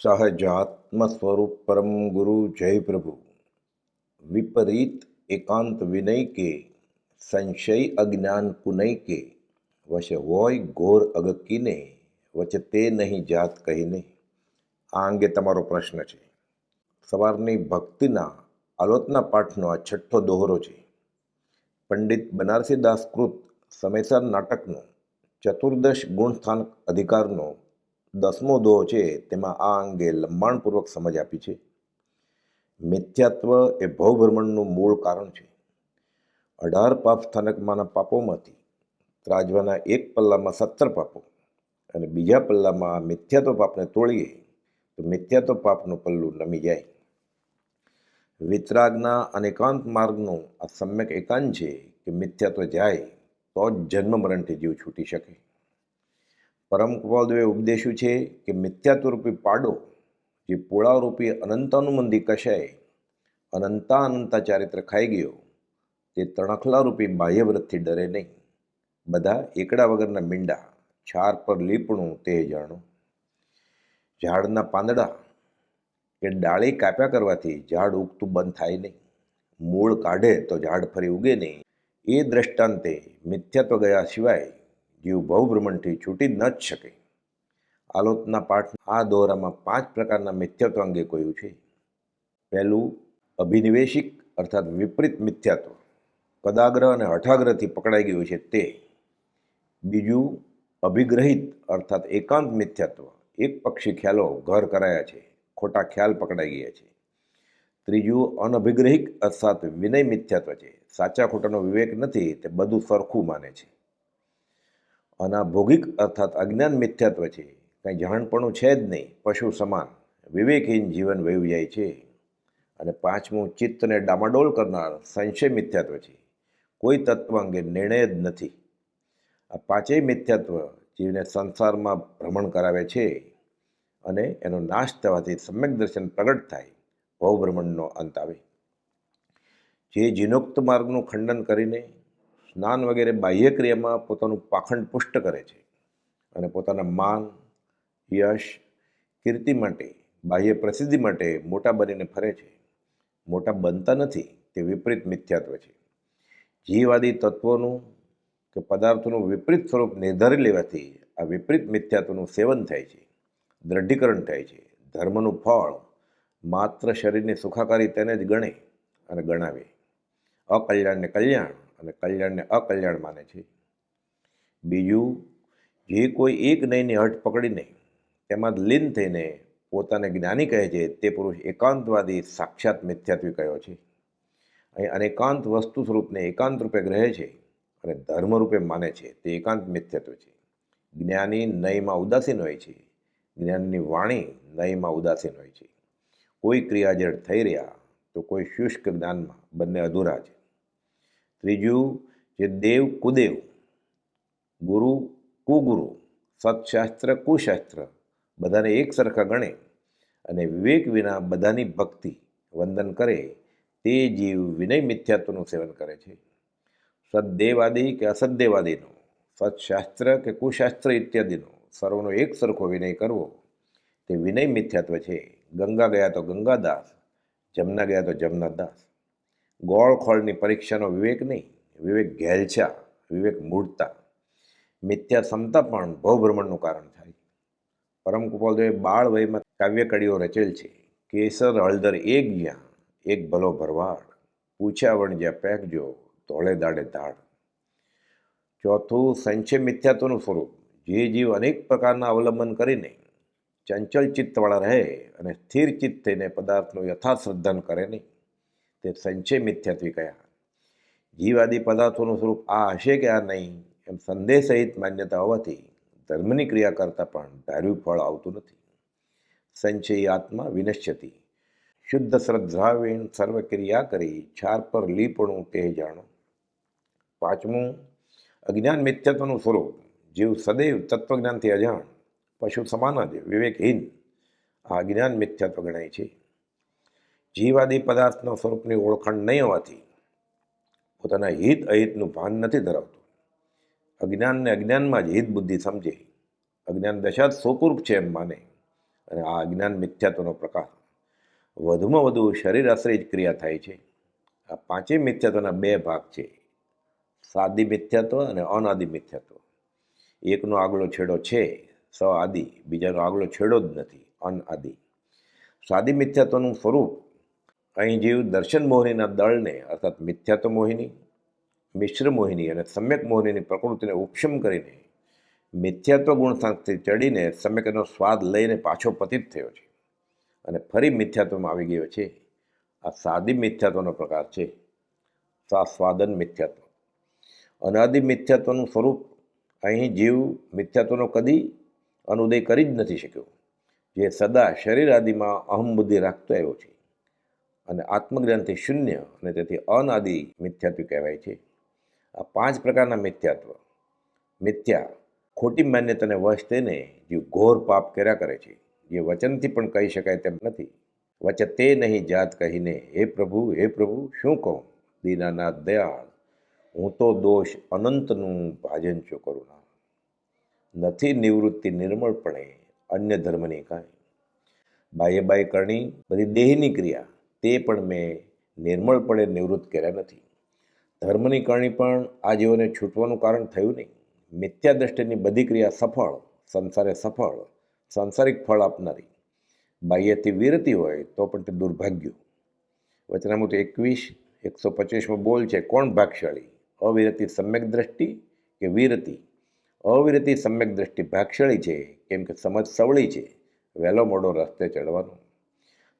સહજાત્મ સ્વરૂપ પરમ ગુરુ જય પ્રભુ વિપરીત એકાંત વિનય કે સંશય અજ્ઞાન કુનય કે વશે હોય ઘોર અગકીને વચ્ચે તે નહીં જાત કહીને આ અંગે તમારો પ્રશ્ન છે સવારની ભક્તિના આલોચના પાઠનો આ છઠ્ઠો દોહરો છે પંડિત બનારસી દાસકૃત સમયસર નાટકનો ચતુર્દશ ગુણસ્થાન અધિકારનો દસમો દોહ છે, તેમાં આ અંગે લંબાણપૂર્વક સમજ આપી છે. મિથ્યાત્વ એ ભવભ્રમણનું મૂળ કારણ છે. અઢાર પાપ સ્થાનકમાંના પાપોમાંથી ત્રાજવાના એક પલ્લામાં સત્તર પાપો અને બીજા પલ્લામાં મિથ્યાત્વ પાપને તોડીએ તો મિથ્યાત્વ પાપનું પલ્લું નમી જાય. વિતરાગના અનેકાંત માર્ગનું આ સમ્યક એકાંત છે કે મિથ્યાત્વ જાય તો જ જન્મ મરણથી જીવ છૂટી શકે. પરમ કૃપાલદેવે ઉપદેશ્યું છે કે મિથ્યાત્વરૂપી પાડો, જે પોળારૂપી અનંતાનુમંદી કશાય, અનંતા અનંતા ચારિત્ર ખાઈ ગયો, તે તણખલારૂપી બાહ્યવ્રતથી ડરે નહીં. બધા એકડા વગરના મીંડા, છાર પર લીપણું તે જાણો. ઝાડના પાંદડા કે ડાળી કાપ્યા કરવાથી ઝાડ ઉગતું બંધ થાય નહીં. મૂળ કાઢે તો ઝાડ ફરી ઉગે નહીં. એ દ્રષ્ટાંતે મિથ્યાત્વ ગયા સિવાય જીવ બહુભ્રમણથી છૂટી ન જ શકે. આલોતના પાઠ આ દોરામાં પાંચ પ્રકારના મિથ્યાત્વ અંગે કહ્યું છે. પહેલું, અભિનિવેશિક અર્થાત વિપરીત મિથ્યાત્વ. પદાગ્રહ અને હઠાગ્રહથી પકડાઈ ગયું છે તે. બીજું, અભિગ્રહિત અર્થાત એકાંત મિથ્યાત્વ. એક પક્ષી ખ્યાલો ઘર કરાયા છે. ખોટા ખ્યાલ પકડાઈ ગયા છે. ત્રીજું અનભિગ્રહિક અર્થાત વિનય મિથ્યાત્વ છે. સાચા ખોટાનો વિવેક નથી, તે બધું સરખું માને છે. અનાભોગિક અર્થાત અજ્ઞાન મિથ્યાત્વ છે. કંઈ જાણપણું છે જ નહીં. પશુ સમાન. વિવેકહીન જીવન વયું જાય છે. અને પાંચમું, ચિત્તને ડામાડોલ કરનાર સંશય મિથ્યાત્વ છે. કોઈ તત્વ અંગે નિર્ણય જ નથી. આ પાંચેય મિથ્યાત્વ જીવને સંસારમાં ભ્રમણ કરાવે છે અને એનો નાશ થવાથી સમ્યક દર્શન પ્રગટ થાય. ભવભ્રમણનો અંત આવે. જે જીનોક્ત માર્ગનું ખંડન કરીને સ્નાન વગેરે બાહ્ય ક્રિયામાં પોતાનું પાખંડ પુષ્ટ કરે છે અને પોતાના માન, યશ, કીર્તિ માટે, બાહ્ય પ્રસિદ્ધિ માટે મોટા બનીને ફરે છે. મોટા બનતા નથી, તે વિપરીત મિથ્યાત્વ છે. જીવવાદી તત્વોનું કે પદાર્થોનું વિપરીત સ્વરૂપ નિર્ધારી લેવાથી આ વિપરીત મિથ્યાત્વનું સેવન થાય છે, દ્રઢીકરણ થાય છે. ધર્મનું ફળ માત્ર શરીરની સુખાકારી તેને જ ગણે અને ગણાવે. અકલ્યાણને કલ્યાણ અને કલ્યાણને અકલ્યાણ માને છે. બીજું, જે કોઈ એક નહીંની હઠ પકડીને તેમાં લીન થઈને પોતાને જ્ઞાની કહે છે, તે પુરુષ એકાંતવાદી, સાક્ષાત મિથ્યાત્વી કયો છે? અહીં અનેકાંત વસ્તુ સ્વરૂપને એકાંત રૂપે ગ્રહે છે અને ધર્મ રૂપે માને છે, તે એકાંત મિથ્યત્વ છે. જ્ઞાની નયમાં ઉદાસીન હોય છે, જ્ઞાનની વાણી નયમાં ઉદાસીન હોય છે. કોઈ ક્રિયાજળ થઈ રહ્યા તો કોઈ શુષ્ક જ્ઞાનમાં બંને અધૂરા છે. ત્રીજું જે દેવ કુદેવ, ગુરુ કુગુરુ, સત્શાસ્ત્ર કુશાસ્ત્ર, બધાને એક સરખા ગણે અને વિવેક વિના બધાની ભક્તિ વંદન કરે તે જીવ વિનય મિથ્યાત્વનું સેવન કરે છે. સદ્દેવાદી કે અસદ્દેવાદીનો, સત્શાસ્ત્ર કે કુશાસ્ત્ર ઇત્યાદિનો, સર્વનો એક સરખો વિનય કરવો તે વિનય મિથ્યાત્વ છે. ગંગા ગયા તો ગંગાદાસ, જમના ગયા તો જમનાદાસ. ગોળ ખોળની પરીક્ષાનો વિવેક નહીં, વિવેક ઘેલછા, વિવેક મૂળતા મિથ્યા ક્ષમતા પણ ભવભ્રમણનું કારણ થાય. પરમ ગોપાલદેવે બાળ વયમાં કાવ્ય કડીઓ રચેલ છે. કેસર, હળદર એક જ્યાં, એક ભલો ભરવાડ. પૂછ્યા વણજ્યા પેકજો તોળે દાડે દાડ ચોથું સંચય મિથ્યાત્વનું સ્વરૂપ. જે જીવ અનેક પ્રકારના અવલંબન કરીને ચંચલ ચિત્તવાળા રહે અને સ્થિર ચિત્ત થઈને પદાર્થનું યથાશ્રદ્ધન શ્રદ્ધાન કરે નહીં. તે સંચય મિથ્યાત્વી કયા જીવાદી પદાર્થોનું સ્વરૂપ આ હશે કે આ નહીં એમ સંદેહ સહિત માન્યતા હોવાથી ધર્મની ક્રિયા કરતાં પણ ધાર્યું ફળ આવતું નથી. સંચયી આત્મા વિનશ્યતી. શુદ્ધ શ્રદ્ધાવીણ સર્વ ક્રિયા કરી છાર પર લીપણું તે જાણો. પાંચમું, અજ્ઞાન મિથ્યત્વનું સ્વરૂપ. જીવ સદૈવ તત્વજ્ઞાનથી અજાણ, પશુ સમાન જ, વિવેકહીન. આ અજ્ઞાન મિથ્યત્વ ગણાય છે. જીવાદી પદાર્થના સ્વરૂપની ઓળખાણ નહીં હોવાથી પોતાના હિત અહિતનું ભાન નથી ધરાવતું. અજ્ઞાનને અજ્ઞાનમાં જ હિત બુદ્ધિ સમજે. અજ્ઞાન દશા જ સોપરૂપ છે એમ માને. અને આ અજ્ઞાન મિથ્યાત્વનો પ્રકાર. વધુમાં વધુ શરીર આશ્રિત ક્રિયા થાય છે. આ પાંચેય મિથ્યાત્વના બે ભાગ છે. સાદી મિથ્યાત્વ અને અનાદિ મિથ્યાત્વ. એકનો આગલો છેડો છે સ આદિ બીજાનો આગલો છેડો જ નથી અનઆદિ સાદી મિથ્યાત્વનું સ્વરૂપ અહીં જીવ દર્શન મોહિનીના દળને, અર્થાત મિથ્યાત્વ મોહિની, મિશ્ર મોહિની અને સમ્યક મોહિનીની પ્રકૃતિને ઉપશમ કરીને મિથ્યાત્વ ગુણ સાથે ચડીને સમ્યકનો સ્વાદ લઈને પાછો પતિત થયો છે. અને ફરી મિથ્યાત્વમાં આવી ગયો છે. આ સાદી મિથ્યાત્વનો પ્રકાર છે. સ્વાદન મિથ્યાત્વ. અનાદિ મિથ્યાત્વનું સ્વરૂપ અહીં જીવ મિથ્યાત્વનો કદી અનુદય કરી જ નથી શક્યો. જે સદા શરીર આદિમાં અહમ બુદ્ધિ રાખતો આવ્યો છે. અને આત્મજ્ઞાનથી શૂન્ય અને તેથી અનાદિ મિથ્યાત્વ કહેવાય છે. આ પાંચ પ્રકારના મિથ્યાત્વ. મિથ્યા ખોટી માન્યતાને વશ થઈને જે ઘોર પાપ કર્યા કરે છે, જે વચનથી પણ કહી શકાય તેમ નથી. વચ્ચે તે નહીં જાત કહીને, હે પ્રભુ હે પ્રભુ, શું કહું? દીનાનાથ દયાળ, હું તો દોષ અનંતનું ભાજન છું કરુણા નથી નિવૃત્તિ નિર્મળપણે અન્ય ધર્મની કાંઈ. બાહ્ય બાય કરણી બધી દેહની ક્રિયા તે પણ મેં નિર્મળપણે નિવૃત્ત કર્યા નથી. ધર્મની કરણી પણ આ જીવોને છૂટવાનું કારણ થયું નહીં. મિથ્યા દ્રષ્ટિની બધી ક્રિયા સફળ, સંસારે સફળ, સાંસારિક ફળ આપનારી. બાહ્યથી વિરતી હોય તો પણ તે દુર્ભાગ્ય. વચનામૃત એકવીસ, એકસો પચીસમાં બોલ છે, કોણ ભાગશાળી? અવિરતી સમ્યક દ્રષ્ટિ કે વિરતી? અવિરતી સમ્યક દ્રષ્ટિ ભાગશાળી છે? કેમ કે સમજ સવળી છે. વહેલો મોડો રસ્તે ચડવાનો.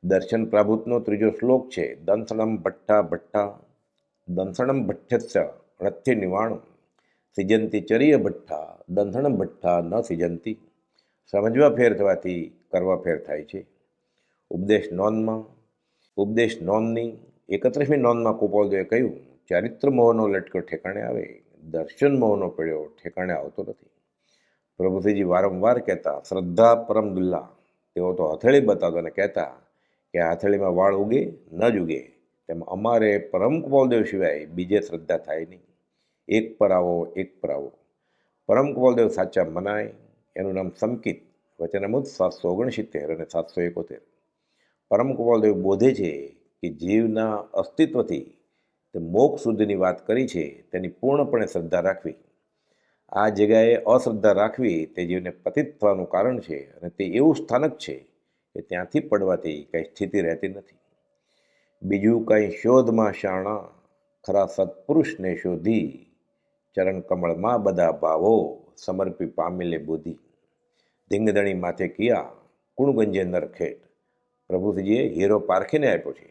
દર્શન પ્રાભૂતનો ત્રીજો શ્લોક છે દંસણમ ભટ્ટા ભટ્ટા દંસણમ ભટ્ટસ્ય રથ્ય નિવાણું સિજંતી ચરિય ભઠ્ઠા દંસણમ ભઠ્ઠા ન સિજંતી. સમજવા ફેર થવાથી કરવા ફેર થાય છે. ઉપદેશ નોંધમાં ઉપદેશ નોંધની એકત્રીસમી નોંધમાં કુપોલદેવે કહ્યું, ચારિત્ર મોહનો લટકો ઠેકાણે આવે, દર્શન મોહનો પડ્યો ઠેકાણે આવતો નથી. પ્રભુશ્રીજી વારંવાર કહેતા, શ્રદ્ધા પરમ દુલ્લા. તેઓ તો હથેળી બતાવતો અને કહેતા કે આ વાળ ઉગે, ન જ ઉગે. તેમ અમારે પરમ કુપોલદેવ સિવાય બીજે શ્રદ્ધા થાય નહીં. એક પર આવો, એક પર આવો. પરમ કુપોલદેવ સાચા મનાય, એનું નામ સંકિત. વચનામૃત સાતસો ઓગણસિત્તેર અને સાતસો એકોતેર. પરમ કુપાલદેવ બોધે છે કે જીવના અસ્તિત્વથી તે મોક્ષ સુધીની વાત કરી છે, તેની પૂર્ણપણે શ્રદ્ધા રાખવી. આ જગ્યાએ અશ્રદ્ધા રાખવી તે જીવને પતિત થવાનું કારણ છે અને તે એવું સ્થાનક છે કે ત્યાંથી પડવાથી કંઈ સ્થિતિ રહેતી નથી. બીજું કંઈ શોધમાં શાણા ખરા સત્પુરુષને શોધી ચરણ કમળમાં બધા ભાવો સમર્પી પામેલે બુદ્ધિ. ધીંગધણી માથે કિયા કુણગંજે નરખેટ? પ્રભુજીએ હીરો પારખીને આપ્યો છે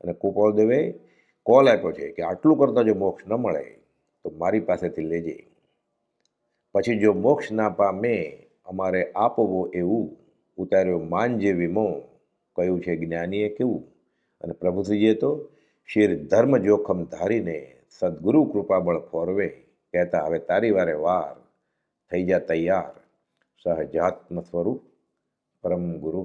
અને કુપાલદેવે કોલ આપ્યો છે કે આટલું કરતાં જો મોક્ષ ન મળે, તો મારી પાસેથી લેજે. પછી જો મોક્ષ ના પામે, અમારે આપવો એવું ઉતાર્યો માન જે વીમો કહ્યું છે જ્ઞાનીએ કેવું? અને પ્રભુજીએ તો શિર ધર્મ જોખમ ધારીને સદગુરુ કૃપાબળ ફોરવે કહેતા, હવે તારી વારે વાર થઈ જા તૈયાર. સહજાત્મ સ્વરૂપ પરમ ગુરુ